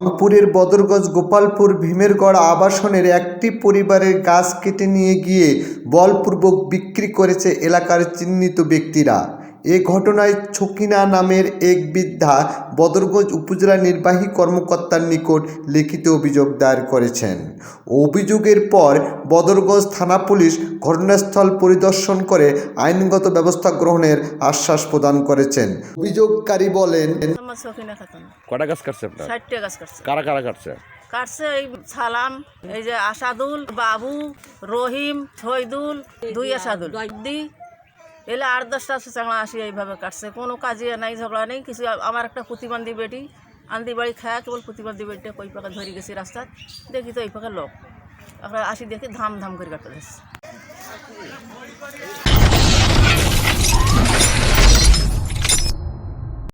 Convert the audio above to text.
রংপুরের বদরগঞ্জ গোপালপুর ভীমেরগড় আবাসনের একটি পরিবারের গাছ কেটে নিয়ে গিয়ে বলপূর্বক বিক্রি করেছে এলাকার চিহ্নিত ব্যক্তিরা। এ ঘটনায় ছকিনা নামের এক বৃদ্ধা বদরগঞ্জ উপজেলা নির্বাহী কর্মকর্তার নিকট লিখিত অভিযোগ দায়ের করেছেন। অভিযোগের পর বদরগঞ্জ থানা পুলিশ ঘটনাস্থল পরিদর্শন করে আইনগত ব্যবস্থা গ্রহণের আশ্বাস প্রদান করেছেন। অভিযোগকারী বলেন আমার সখিনা খাতুন। কটা গাছ কাটছে আপনার? কারা কারা কাটছে? কাটছে এই সালাম এই যে আসাদুল বাবু রহিম ছয়দুল দুই আসাদুল। এলে আট দশটা চাংলা আসি, এইভাবে কাটছে। কোনো কাজে নাই, ঝগড়া নেই, কিছু আমার একটা প্রতিবন্ধী বেটি, আন্দি বাড়ি খায় কেবল প্রতিবন্ধী বেটিটা কই পাকা ধরে গেছি রাস্তায় দেখি তো এই পাকা লোক। আপনার আসি দেখি ধাম ধাম করে কাটতে